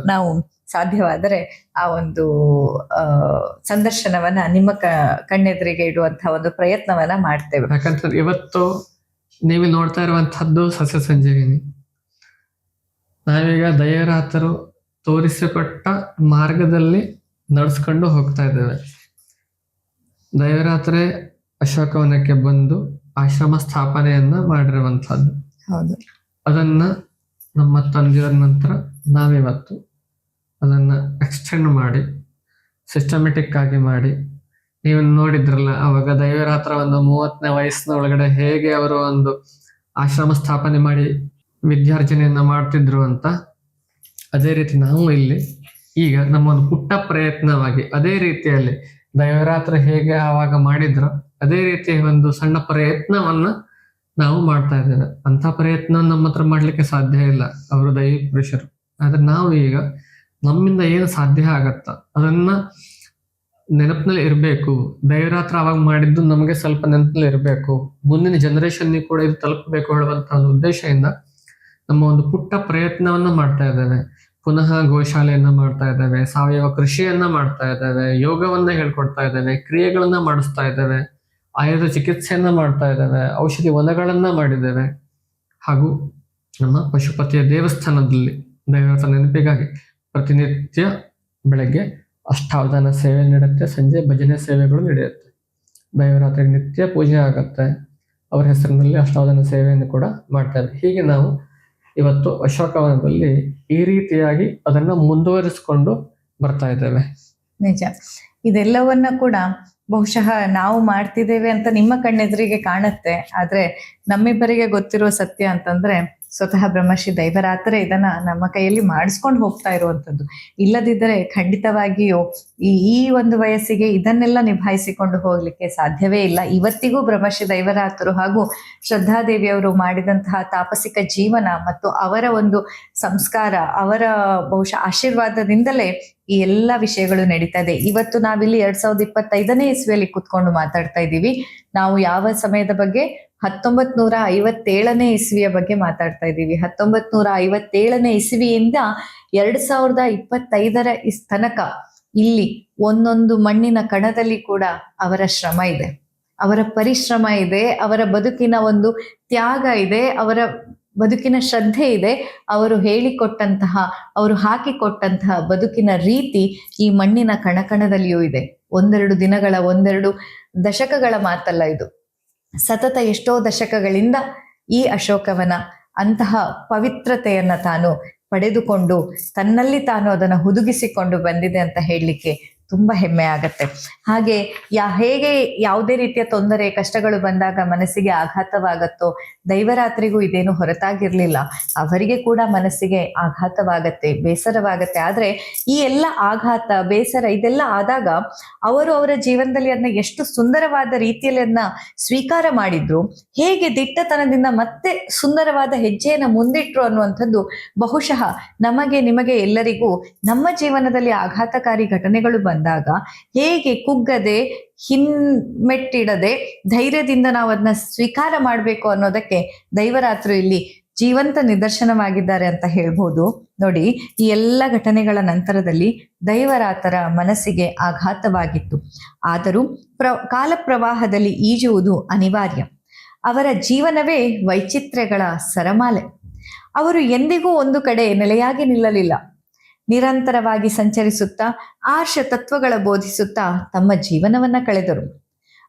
B: ನಾವು ಸಾಧ್ಯವಾದರೆ ಆ ಒಂದು ಸಂದರ್ಶನವನ್ನ ನಿಮ್ಮ ಕಣ್ಣೆದುರಿಗೆ ಇಡುವಂತಹ ಒಂದು ಪ್ರಯತ್ನವನ್ನ ಮಾಡ್ತೇವೆ.
A: ಯಾಕಂತಂದ್ರೆ ಇವತ್ತು ನೀವು ನೋಡ್ತಾ ಇರುವಂತಹದ್ದು ಸಸ್ಯ ಸಂಜೀವಿನಿ. ನಾವೀಗ ದಯರಾತರು ತೋರಿಸಿಕೊಟ್ಟ ಮಾರ್ಗದಲ್ಲಿ ನಡೆಸ್ಕೊಂಡು ಹೋಗ್ತಾ ಇದ್ದೇವೆ. ದೈವರಾತ್ರೆ ಅಶೋಕವನಕ್ಕೆ ಬಂದು ಆಶ್ರಮ ಸ್ಥಾಪನೆಯನ್ನ ಮಾಡಿರುವಂತಹದ್ದು
B: ಹೌದು.
A: ಅದನ್ನ ನಮ್ಮ ತಂದೆಯ ನಂತರ ನಾವಿವತ್ತು ಅದನ್ನ ಎಕ್ಸ್ಟೆಂಡ್ ಮಾಡಿ ಸಿಸ್ಟಮೆಟಿಕ್ ಆಗಿ ಮಾಡಿ. ನೀವು ನೋಡಿದ್ರಲ್ಲ ಅವಾಗ ದೈವರಾತ್ರ ಒಂದು ಮೂವತ್ತನೇ ವಯಸ್ಸಿನ ಒಳಗಡೆ ಹೇಗೆ ಅವರು ಒಂದು ಆಶ್ರಮ ಸ್ಥಾಪನೆ ಮಾಡಿ ವಿದ್ಯಾರ್ಜನೆಯನ್ನ ಮಾಡ್ತಿದ್ರು ಅಂತ ಅದೇ ರೀತಿ ನಾವು ಇಲ್ಲಿ ಈಗ ನಮ್ಮ ಒಂದು ಪುಟ್ಟ ಪ್ರಯತ್ನವಾಗಿ ಅದೇ ರೀತಿಯಲ್ಲಿ ದೈವರಾತ್ರ ಹೇಗೆ ಆವಾಗ ಮಾಡಿದ್ರು ಅದೇ ರೀತಿಯ ಒಂದು ಸಣ್ಣ ಪ್ರಯತ್ನವನ್ನ ನಾವು ಮಾಡ್ತಾ ಇದ್ದೇವೆ. ಅಂತ ಪ್ರಯತ್ನ ನಮ್ಮ ಹತ್ರ ಮಾಡ್ಲಿಕ್ಕೆ ಸಾಧ್ಯ ಇಲ್ಲ ಅವರು ದೈವ ಪುರುಷರು. ಆದ್ರೆ ನಾವು ಈಗ ನಮ್ಮಿಂದ ಏನು ಸಾಧ್ಯ ಆಗತ್ತ ಅದನ್ನ ನೆನಪಿನಲ್ಲಿ ಇರಬೇಕು. ದೈವರಾತ್ರ ಅವಾಗ ಮಾಡಿದ್ದು ನಮಗೆ ಸ್ವಲ್ಪ ನೆನಪಿನಲ್ಲಿ ಇರಬೇಕು. ಮುಂದಿನ ಜನರೇಷನ್ ಕೂಡ ಇದು ತಲುಪಬೇಕು ಹೇಳುವಂತ ಒಂದು ಉದ್ದೇಶದಿಂದ ನಮ್ಮ ಒಂದು ಪುಟ್ಟ ಪ್ರಯತ್ನವನ್ನ ಮಾಡ್ತಾ ಇದ್ದೇವೆ. ಪುನಃ ಗೋಶಾಲೆಯನ್ನ ಮಾಡ್ತಾ ಇದ್ದೇವೆ, ಸಾವಯವ ಕೃಷಿಯನ್ನ ಮಾಡ್ತಾ ಇದ್ದೇವೆ, ಯೋಗವನ್ನ ಹೇಳ್ಕೊಡ್ತಾ ಇದ್ದೇವೆ, ಕ್ರಿಯೆಗಳನ್ನ ಮಾಡಿಸ್ತಾ ಇದ್ದೇವೆ. ಆಯುರ್ವೇದ ಚಿಕಿತ್ಸೆಯನ್ನ ಮಾಡ್ತಾ ಇದ್ದೇವೆ, ಔಷಧಿ ವನಗಳನ್ನ ಮಾಡಿದ್ದೇವೆ. ಹಾಗೂ ನಮ್ಮ ಪಶುಪತಿಯ ದೇವಸ್ಥಾನದಲ್ಲಿ ದೇವರ ನೆನಪಿಗಾಗಿ ಪ್ರತಿನಿತ್ಯ ಬೆಳಗ್ಗೆ ಅಷ್ಟಾವಧಾನ ಸೇವೆ ನಡೆಯುತ್ತೆ, ಸಂಜೆ ಭಜನೆ ಸೇವೆಗಳು ನಡೆಯುತ್ತೆ. ದೈವರಾತ್ರಿ ನಿತ್ಯ ಪೂಜೆ ಆಗುತ್ತೆ, ಅವರ ಹೆಸರಿನಲ್ಲಿ ಅಷ್ಟಾವಧಾನ ಸೇವೆಯನ್ನು ಕೂಡ ಮಾಡ್ತಾರೆ ಹೀಗೆ ನಾವು ಇವತ್ತು ಅಶೋಕವನದಲ್ಲಿ ಈ ರೀತಿಯಾಗಿ ಅದನ್ನು ಮುಂದುವರಿಸಿಕೊಂಡು ಬರ್ತಾ ಇದ್ದೇವೆ.
B: ನಿಜ. ಇದೆಲ್ಲವನ್ನ ಕೂಡ ಬಹುಶಃ ನಾವು ಮಾಡ್ತಿದ್ದೇವೆ ಅಂತ ನಿಮ್ಮ ಕಣ್ಣೆದುರಿಗೆ ಕಾಣುತ್ತೆ. ಆದ್ರೆ ನಮ್ಮಿಬ್ಬರಿಗೆ ಗೊತ್ತಿರೋ ಸತ್ಯ ಅಂತಂದ್ರೆ ಸ್ವತಃ ಬ್ರಹ್ಮಶ್ರೀ ದೈವರಾತ್ರೆ ಇದನ್ನ ನಮ್ಮ ಕೈಯಲ್ಲಿ ಮಾಡಿಸ್ಕೊಂಡು ಹೋಗ್ತಾ ಇರುವಂತದ್ದು ಇಲ್ಲದಿದ್ದರೆ ಖಂಡಿತವಾಗಿಯೂ ಈ ಈ ಒಂದು ವಯಸ್ಸಿಗೆ ಇದನ್ನೆಲ್ಲ ನಿಭಾಯಿಸಿಕೊಂಡು ಹೋಗ್ಲಿಕ್ಕೆ ಸಾಧ್ಯವೇ ಇಲ್ಲ. ಇವತ್ತಿಗೂ ಬ್ರಹ್ಮಶ್ರೀ ದೈವರಾತರು ಹಾಗೂ ಶ್ರದ್ಧಾದೇವಿಯವರು ಮಾಡಿದಂತಹ ತಾಪಸಿಕ ಜೀವನ ಮತ್ತು ಅವರ ಒಂದು ಸಂಸ್ಕಾರ, ಅವರ ಬಹುಶಃ ಆಶೀರ್ವಾದದಿಂದಲೇ ಈ ಎಲ್ಲ ವಿಷಯಗಳು ನಡೀತಾ ಇದೆ ಇವತ್ತು ನಾವಿಲ್ಲಿ ಎರಡ್ ಸಾವಿರದ ಇಪ್ಪತ್ತೈದನೇ ಇಸ್ವಿಯಲ್ಲಿ ಕುತ್ಕೊಂಡು ಮಾತಾಡ್ತಾ ಇದ್ದೀವಿ. ನಾವು ಯಾವ ಸಮಯದ ಬಗ್ಗೆ? ಹತ್ತೊಂಬತ್ ನೂರ ಐವತ್ತೇಳನೇ ಇಸ್ವಿಯ ಬಗ್ಗೆ ಮಾತಾಡ್ತಾ ಇದ್ದೀವಿ. ಹತ್ತೊಂಬತ್ ನೂರ ಐವತ್ತೇಳನೇ ಇಸ್ವಿಯಿಂದ ಎರಡ್ ಸಾವಿರದ ಇಪ್ಪತ್ತೈದರ ಇಸ್ ತನಕ ಇಲ್ಲಿ ಒಂದೊಂದು ಮಣ್ಣಿನ ಕಣದಲ್ಲಿ ಕೂಡ ಅವರ ಶ್ರಮ ಇದೆ. ಅವರ ಪರಿಶ್ರಮ ಇದೆ, ಅವರ ಬದುಕಿನ ಒಂದು ತ್ಯಾಗ ಇದೆ, ಅವರ ಬದುಕಿನ ಶ್ರದ್ಧೆ ಇದೆ. ಅವರು ಹೇಳಿಕೊಟ್ಟಂತಹ, ಅವರು ಹಾಕಿಕೊಟ್ಟಂತಹ ಬದುಕಿನ ರೀತಿ ಈ ಮಣ್ಣಿನ ಕಣಕಣದಲ್ಲಿಯೂ ಇದೆ. ಒಂದೆರಡು ದಿನಗಳ, ಒಂದೆರಡು ದಶಕಗಳ ಮಾತಲ್ಲ ಇದು. ಸತತ ಎಷ್ಟೋ ದಶಕಗಳಿಂದ ಈ ಅಶೋಕವನ ಅಂತಹ ಪವಿತ್ರತೆಯನ್ನ ತಾನು ಪಡೆದುಕೊಂಡು ತನ್ನಲ್ಲಿ ತಾನು ಅದನ್ನು ಹುದುಗಿಸಿಕೊಂಡು ಬಂದಿದೆ ಅಂತ ಹೇಳಲಿಕ್ಕೆ ತುಂಬಾ ಹೆಮ್ಮೆ ಆಗತ್ತೆ. ಹಾಗೆ ಯಾ, ಹೇಗೆ ಯಾವುದೇ ರೀತಿಯ ತೊಂದರೆ, ಕಷ್ಟಗಳು ಬಂದಾಗ ಮನಸ್ಸಿಗೆ ಆಘಾತವಾಗತ್ತೋ, ದೈವರಾತ್ರಿಗೂ ಇದೇನು ಹೊರತಾಗಿರ್ಲಿಲ್ಲ. ಅವರಿಗೆ ಕೂಡ ಮನಸ್ಸಿಗೆ ಆಘಾತವಾಗತ್ತೆ, ಬೇಸರವಾಗತ್ತೆ. ಆದ್ರೆ ಈ ಎಲ್ಲ ಆಘಾತ, ಬೇಸರ ಇದೆಲ್ಲ ಆದಾಗ ಅವರು ಅವರ ಜೀವನದಲ್ಲಿ ಅದನ್ನ ಎಷ್ಟು ಸುಂದರವಾದ ರೀತಿಯಲ್ಲಿ ಅದನ್ನ ಸ್ವೀಕಾರ ಮಾಡಿದ್ರು, ಹೇಗೆ ದಿಟ್ಟತನದಿಂದ ಮತ್ತೆ ಸುಂದರವಾದ ಹೆಜ್ಜೆಯನ್ನ ಮುಂದಿಟ್ರು ಅನ್ನುವಂಥದ್ದು ಬಹುಶಃ ನಮಗೆ, ನಿಮಗೆ ಎಲ್ಲರಿಗೂ ನಮ್ಮ ಜೀವನದಲ್ಲಿ ಆಘಾತಕಾರಿ ಘಟನೆಗಳು ಬಂದಾಗ ಹೇಗೆ ಕುಗ್ಗದೆ ಹಿನ್ಮೆಟ್ಟಿಡದೆ ಧೈರ್ಯದಿಂದ ನಾವು ಅದನ್ನ ಸ್ವೀಕಾರ ಮಾಡಬೇಕು ಅನ್ನೋದಕ್ಕೆ ದೈವರಾತ್ರು ಇಲ್ಲಿ ಜೀವಂತ ನಿದರ್ಶನವಾಗಿದ್ದಾರೆ ಅಂತ ಹೇಳ್ಬೋದು. ನೋಡಿ, ಈ ಎಲ್ಲ ಘಟನೆಗಳ ನಂತರದಲ್ಲಿ ದೈವರಾತರ ಮನಸ್ಸಿಗೆ ಆಘಾತವಾಗಿತ್ತು. ಆದರೂ ಪ್ರ ಕಾಲ ಪ್ರವಾಹದಲ್ಲಿ ಈಜುವುದು ಅನಿವಾರ್ಯ. ಅವರ ಜೀವನವೇ ವೈಚಿತ್ರ್ಯಗಳ ಸರಮಾಲೆ. ಅವರು ಎಂದಿಗೂ ಒಂದು ಕಡೆ ನೆಲೆಯಾಗಿ ನಿಲ್ಲಲಿಲ್ಲ. ನಿರಂತರವಾಗಿ ಸಂಚರಿಸುತ್ತಾ ಆರ್ಷ ತತ್ವಗಳ ಬೋಧಿಸುತ್ತಾ ತಮ್ಮ ಜೀವನವನ್ನ ಕಳೆದರು.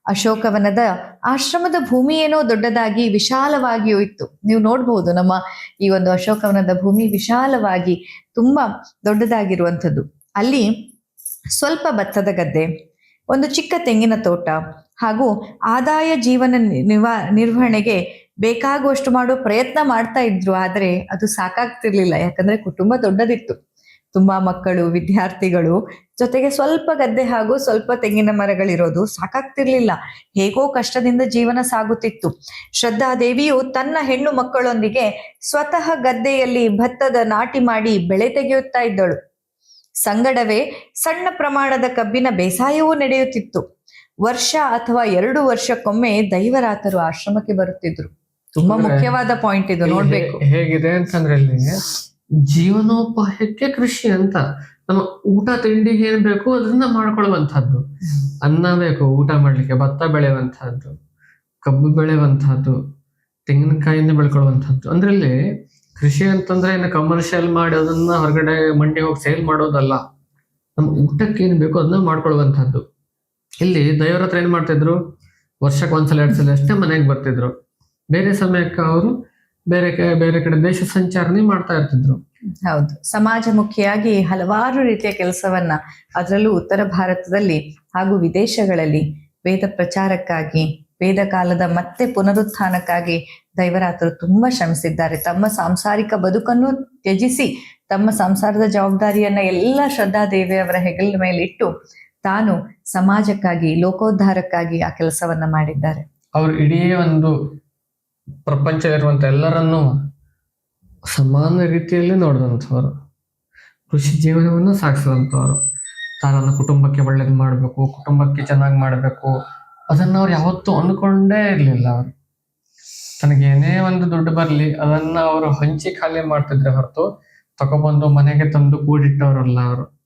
B: ಅಶೋಕವನದ ಆಶ್ರಮದ ಭೂಮಿ ಏನೋ ದೊಡ್ಡದಾಗಿ ವಿಶಾಲವಾಗಿಯೂ ಇತ್ತು. ನೀವು ನೋಡಬಹುದು ನಮ್ಮ ಈ ಒಂದು ಅಶೋಕವನದ ಭೂಮಿ ವಿಶಾಲವಾಗಿ ತುಂಬಾ ದೊಡ್ಡದಾಗಿರುವಂಥದ್ದು. ಅಲ್ಲಿ ಸ್ವಲ್ಪ ಭತ್ತದ ಗದ್ದೆ, ಒಂದು ಚಿಕ್ಕ ತೆಂಗಿನ ತೋಟ ಹಾಗೂ ಆದಾಯ ಜೀವನ ನಿವಾ, ನಿರ್ವಹಣೆಗೆ ಬೇಕಾಗುವಷ್ಟು ಮಾಡೋ ಪ್ರಯತ್ನ ಮಾಡ್ತಾ ಇದ್ರು. ಆದರೆ ಅದು ಸಾಕಾಗ್ತಿರ್ಲಿಲ್ಲ. ಯಾಕಂದ್ರೆ ಕುಟುಂಬ ದೊಡ್ಡದಿತ್ತು. ತುಂಬಾ ಮಕ್ಕಳು ವಿದ್ಯಾರ್ಥಿಗಳು ಜೊತೆಗೆ ಸ್ವಲ್ಪ ಗದ್ದೆ ಹಾಗೂ ಸ್ವಲ್ಪ ತೆಂಗಿನ ಮರಗಳಿರೋದು ಸಾಕಾಗ್ತಿರ್ಲಿಲ್ಲ. ಹೇಗೋ ಕಷ್ಟದಿಂದ ಜೀವನ ಸಾಗುತ್ತಿತ್ತು. ಶ್ರದ್ಧಾದೇವಿಯು ತನ್ನ ಹೆಣ್ಣು ಮಕ್ಕಳೊಂದಿಗೆ ಸ್ವತಃ ಗದ್ದೆಯಲ್ಲಿ ಭತ್ತದ ನಾಟಿ ಮಾಡಿ ಬೆಳೆ ತೆಗೆಯುತ್ತಾ ಇದ್ದಳು. ಸಂಗಡವೇ ಸಣ್ಣ ಪ್ರಮಾಣದ ಕಬ್ಬಿನ ಬೇಸಾಯವೂ ನಡೆಯುತ್ತಿತ್ತು. ವರ್ಷ ಅಥವಾ ಎರಡು ವರ್ಷಕ್ಕೊಮ್ಮೆ ದೈವರಾತರು ಆಶ್ರಮಕ್ಕೆ ಬರುತ್ತಿದ್ರು. ತುಂಬಾ ಮುಖ್ಯವಾದ ಪಾಯಿಂಟ್ ಇದು ನೋಡ್ಬೇಕು.
A: ಹೇಗಿದೆ ಅಂತಂದ್ರೆ ಇಲ್ಲಿ ಜೀವನೋಪಾಯಕ್ಕೆ ಕೃಷಿ ಅಂತ. ನಮ್ಮ ಊಟ ತಿಂಡಿಗೆ ಏನ್ ಬೇಕು ಅದನ್ನ ಮಾಡ್ಕೊಳ್ಳುವಂತಹದ್ದು ಅನ್ನ ಬೇಕು ಊಟ ಮಾಡ್ಲಿಕ್ಕೆ ಭತ್ತ ಬೆಳೆಯುವಂತಹದ್ದು ಕಬ್ಬು ಬೆಳೆಯುವಂತಹದ್ದು ತೆಂಗಿನಕಾಯಿನ ಬೆಳ್ಕೊಳ್ಳುವಂತಹದ್ದು ಅಂದ್ರೆ ಇಲ್ಲಿ ಕೃಷಿ ಅಂತಂದ್ರೆ ಏನು ಕಮರ್ಷಿಯಲ್ ಮಾಡಿ ಅದನ್ನ ಹೊರಗಡೆ ಮಂಡಿ ಹೋಗಿ ಸೇಲ್ ಮಾಡೋದಲ್ಲ. ನಮ್ಮ ಊಟಕ್ಕೆ ಏನ್ ಬೇಕು ಅದನ್ನ ಮಾಡ್ಕೊಳ್ಳುವಂತಹದ್ದು ಇಲ್ಲಿ ದೈವರತ್ರ ಹತ್ರ ಏನ್ ಮಾಡ್ತಿದ್ರು? ವರ್ಷಕ್ಕೆ ಒಂದ್ಸಲ ಎರಡ್ ಸಲ ಅಷ್ಟೇ ಮನೆಗೆ ಬರ್ತಿದ್ರು. ಬೇರೆ ಸಮಯಕ್ಕೆ ಅವರು ಬೇರೆ ಬೇರೆ ಕಡೆ ದೇಶ ಸಂಚಾರನೆ ಮಾಡ್ತಾ ಇರ್ತಿದ್ರು.
B: ಹೌದು. ಸಮಾಜಮುಖಿಯಾಗಿ ಹಲವಾರು ರೀತಿಯ ಕೆಲಸವನ್ನ ಅದರಲ್ಲೂ ಉತ್ತರ ಭಾರತದಲ್ಲಿ ಹಾಗೂ ವಿದೇಶಗಳಲ್ಲಿ ವೇದ ಪ್ರಚಾರಕ್ಕಾಗಿ ವೇದ ಕಾಲದ ಮತ್ತೆ ಪುನರುತ್ಥಾನಕ್ಕಾಗಿ ದೈವರಾತರು ತುಂಬಾ ಶ್ರಮಿಸಿದ್ದಾರೆ. ತಮ್ಮ ಸಾಂಸಾರಿಕ ಬದುಕನ್ನು ತ್ಯಜಿಸಿ ತಮ್ಮ ಸಂಸಾರದ ಜವಾಬ್ದಾರಿಯನ್ನ ಎಲ್ಲ ಶ್ರದ್ಧಾದೇವಿಯವರ ಹೆಗಲ ಮೇಲಿಟ್ಟು ತಾನು ಸಮಾಜಕ್ಕಾಗಿ ಲೋಕೋದ್ಧಾರಕ್ಕಾಗಿ ಆ ಕೆಲಸವನ್ನ ಮಾಡಿದ್ದಾರೆ.
A: ಅವರು ಇಡೀ ಒಂದು ಪ್ರಪಂಚದಲ್ಲಿರುವಂತ ಎಲ್ಲರನ್ನೂ ಸಮಾನ ರೀತಿಯಲ್ಲಿ ನೋಡಿದಂಥವ್ರು. ಕೃಷಿ ಜೀವನವನ್ನು ಸಾಗಿಸಿದಂಥವ್ರು. ತನ್ನ ಕುಟುಂಬಕ್ಕೆ ಒಳ್ಳೇದು ಮಾಡಬೇಕು, ಕುಟುಂಬಕ್ಕೆ ಚೆನ್ನಾಗಿ ಮಾಡಬೇಕು. ಅದನ್ನ ಅವ್ರು ಯಾವತ್ತೂ ಅಂದ್ಕೊಂಡೇ ಇರಲಿಲ್ಲ ಅವರು. ತನಗೆ ಏನೇ ಒಂದು ದುಡ್ಡು ಬರಲಿ, ಅದನ್ನ ಅವರು ಹಂಚಿ ಖಾಲಿ ಮಾಡ್ತಿದ್ರೆ ಹೊರತು ತಗೊಬಂದು ಮನೆಗೆ ತಂದು ಕೂಡಿಟ್ಟವರಲ್ಲ ಅವರು.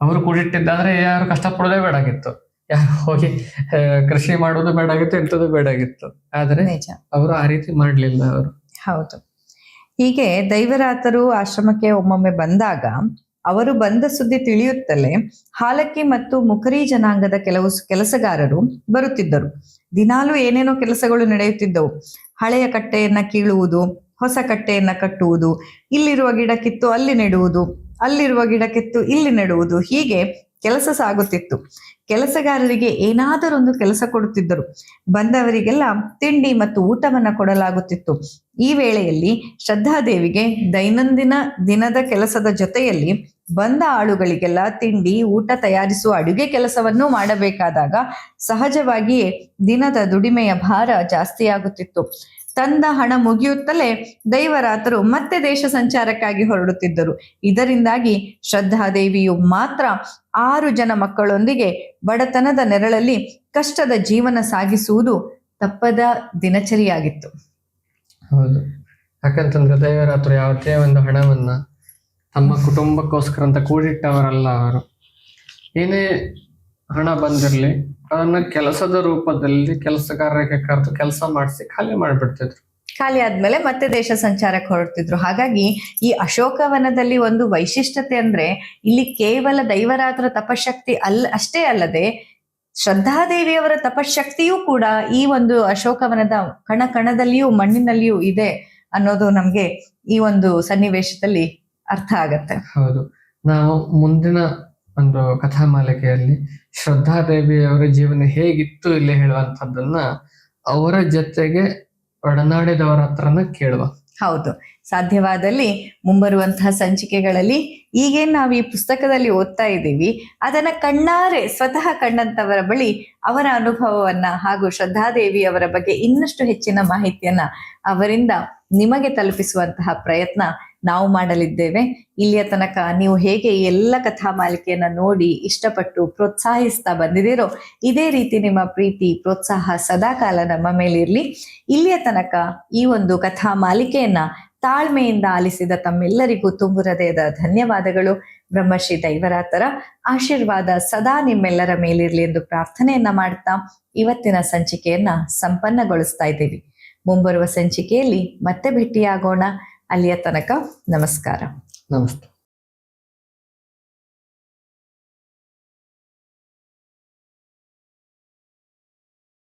A: ಅವರು ಕೂಡಿಟ್ಟಿದ್ದಾದ್ರೆ ಯಾರು ಕಷ್ಟಪಡೋದೇ ಬೇಡಾಗಿತ್ತು ಹೋಗಿ ಕೃಷಿ ಮಾಡೋದು ಬೇಡಾಗಿತ್ತು ಎಂಥದ್ದು ಬೇಡಾಗಿತ್ತು. ಆದರೆ
B: ನಿಜ.
A: ಅವರು ಆ ರೀತಿ ಮಾಡ್ಲಿಲ್ಲ ಅವರು.
B: ಹೌದು. ಹೀಗೆ ದೈವರಾತರು ಆಶ್ರಮಕ್ಕೆ ಒಮ್ಮೊಮ್ಮೆ ಬಂದಾಗ ಅವರು ಬಂದ ಸುದ್ದಿ ತಿಳಿಯುತ್ತಲೇ ಹಾಲಕ್ಕಿ ಮತ್ತು ಮುಖರಿ ಜನಾಂಗದ ಕೆಲವು ಕೆಲಸಗಾರರು ಬರುತ್ತಿದ್ದರು. ದಿನಾಲೂ ಏನೇನೋ ಕೆಲಸಗಳು ನಡೆಯುತ್ತಿದ್ದವು. ಹಳೆಯ ಕಟ್ಟೆಯನ್ನ ಕೀಳುವುದು ಹೊಸ ಕಟ್ಟೆಯನ್ನ ಕಟ್ಟುವುದು ಇಲ್ಲಿರುವ ಗಿಡ ಕಿತ್ತು ಅಲ್ಲಿ ನೆಡುವುದು ಅಲ್ಲಿರುವ ಗಿಡ ಕಿತ್ತು ಇಲ್ಲಿ ನೆಡುವುದು ಹೀಗೆ ಕೆಲಸ ಸಾಗುತ್ತಿತ್ತು. ಕೆಲಸಗಾರರಿಗೆ ಏನಾದರೊಂದು ಕೆಲಸ ಕೊಡುತ್ತಿದ್ದರು. ಬಂದವರಿಗೆಲ್ಲ ತಿಂಡಿ ಮತ್ತು ಊಟವನ್ನು ಕೊಡಲಾಗುತ್ತಿತ್ತು. ಈ ವೇಳೆಯಲ್ಲಿ ಶ್ರದ್ಧಾದೇವಿಗೆ ದೈನಂದಿನ ದಿನದ ಕೆಲಸದ ಜೊತೆಯಲ್ಲಿ ಬಂದ ಆಳುಗಳಿಗೆಲ್ಲ ತಿಂಡಿ, ಊಟ ತಯಾರಿಸುವ ಅಡುಗೆ ಕೆಲಸವನ್ನು ಮಾಡಬೇಕಾದಾಗ ಸಹಜವಾಗಿಯೇ ದಿನದ ದುಡಿಮೆಯ ಭಾರ ಜಾಸ್ತಿಯಾಗುತ್ತಿತ್ತು. ತಂದ ಹಣ ಮುಗಿಯುತ್ತಲೇ ದೈವರಾತರು ಮತ್ತೆ ದೇಶ ಸಂಚಾರಕ್ಕಾಗಿ ಹೊರಡುತ್ತಿದ್ದರು. ಇದರಿಂದಾಗಿ ಶ್ರದ್ಧಾದೇವಿಯು ಮಾತ್ರ ಆರು ಜನ ಮಕ್ಕಳೊಂದಿಗೆ ಬಡತನದ ನೆರಳಲ್ಲಿ ಕಷ್ಟದ ಜೀವನ ಸಾಗಿಸುವುದು ತಪ್ಪದ ದಿನಚರಿಯಾಗಿತ್ತು.
A: ಹೌದು. ಯಾಕಂತಂದ್ರೆ ದೈವರಾತ್ರು ಯಾವುದೇ ಒಂದು ಹಣವನ್ನ ತಮ್ಮ ಕುಟುಂಬಕ್ಕೋಸ್ಕರ ಅಂತ ಕೂಡಿಟ್ಟವರಲ್ಲ ಅವರು. ಏನೇ ಹಣ ಬಂದಿರಲಿ ಅದನ್ನ ಕೆಲಸದ ರೂಪದಲ್ಲಿ ಕೆಲಸಗಾರರಿಗೆ ಕರೆದು ಕೆಲಸ ಮಾಡಿಸಿ ಖಾಲಿ ಮಾಡಿಬಿಡ್ತಿದ್ರು.
B: ಖಾಲಿ ಆದ್ಮೇಲೆ ಮತ್ತೆ ದೇಶ ಸಂಚಾರಕ್ಕೆ ಹೊರಡ್ತಿದ್ರು. ಹಾಗಾಗಿ ಈ ಅಶೋಕವನದಲ್ಲಿ ಒಂದು ವೈಶಿಷ್ಟ್ಯತೆ ಅಂದ್ರೆ ಇಲ್ಲಿ ಕೇವಲ ದೈವರಾತ್ರ ತಪಶಕ್ತಿ ಅಲ್ ಅಷ್ಟೇ ಅಲ್ಲದೆ ಶ್ರದ್ಧಾದೇವಿಯವರ ತಪಶಕ್ತಿಯೂ ಕೂಡ ಈ ಒಂದು ಅಶೋಕವನದ ಕಣ ಕಣದಲ್ಲಿಯೂ ಮಣ್ಣಿನಲ್ಲಿಯೂ ಇದೆ ಅನ್ನೋದು ನಮ್ಗೆ ಈ ಒಂದು ಸನ್ನಿವೇಶದಲ್ಲಿ ಅರ್ಥ ಆಗತ್ತೆ.
A: ಹೌದು. ನಾವು ಮುಂದಿನ ಒಂದು ಕಥಾಮಾಲಿಕೆಯಲ್ಲಿ ಶ್ರದ್ಧಾದೇವಿಯವರ ಜೀವನ ಹೇಗಿತ್ತು ಇಲ್ಲಿ ಹೇಳುವಂಥದ್ದನ್ನ ಅವರ ಜೊತೆಗೆ ಒಡನಾಡಿದವರ ಹತ್ರನ ಕೇಳುವ.
B: ಹೌದು. ಸಾಧ್ಯವಾದಲ್ಲಿ ಮುಂಬರುವಂತಹ ಸಂಚಿಕೆಗಳಲ್ಲಿ ಈಗೇನು ನಾವು ಈ ಪುಸ್ತಕದಲ್ಲಿ ಓದ್ತಾ ಇದ್ದೀವಿ. ಅದನ್ನ ಕಣ್ಣಾರೆ, ಸ್ವತಃ ಕಂಡಂತವರ ಬಳಿ ಅವರ ಅನುಭವವನ್ನ ಹಾಗೂ ಶ್ರದ್ಧಾದೇವಿ ಅವರ ಬಗ್ಗೆ ಇನ್ನಷ್ಟು ಹೆಚ್ಚಿನ ಮಾಹಿತಿಯನ್ನ ಅವರಿಂದ ನಿಮಗೆ ತಲುಪಿಸುವಂತಹ ಪ್ರಯತ್ನ ನಾವು ಮಾಡಲಿದ್ದೇವೆ. ಇಲ್ಲಿಯ ತನಕ ನೀವು ಹೇಗೆ ಎಲ್ಲ ಕಥಾ ಮಾಲಿಕೆಯನ್ನ ನೋಡಿ ಇಷ್ಟಪಟ್ಟು ಪ್ರೋತ್ಸಾಹಿಸ್ತಾ ಬಂದಿದ್ದೀರೋ, ಇದೇ ರೀತಿ ನಿಮ್ಮ ಪ್ರೀತಿ, ಪ್ರೋತ್ಸಾಹ ಸದಾಕಾಲ ನಮ್ಮ ಮೇಲಿರ್ಲಿ. ಇಲ್ಲಿಯ ತನಕ ಈ ಒಂದು ಕಥಾ ಮಾಲಿಕೆಯನ್ನ ತಾಳ್ಮೆಯಿಂದ ಆಲಿಸಿದ ತಮ್ಮೆಲ್ಲರಿಗೂ ತುಂಬು ಹೃದಯದ ಧನ್ಯವಾದಗಳು. ಬ್ರಹ್ಮಶ್ರೀ ದೈವರಾತರ, ಆಶೀರ್ವಾದ ಸದಾ ನಿಮ್ಮೆಲ್ಲರ ಮೇಲಿರ್ಲಿ ಎಂದು ಪ್ರಾರ್ಥನೆಯನ್ನ ಮಾಡ್ತಾ ಇವತ್ತಿನ ಸಂಚಿಕೆಯನ್ನ ಸಂಪನ್ನಗೊಳಿಸ್ತಾ ಇದ್ದೀವಿ. ಮುಂಬರುವ ಸಂಚಿಕೆಯಲ್ಲಿ ಮತ್ತೆ ಭೇಟಿಯಾಗೋಣ. ಅಲ್ಲಿಯ ತನಕ ನಮಸ್ಕಾರ
A: ನಮಸ್ತೆ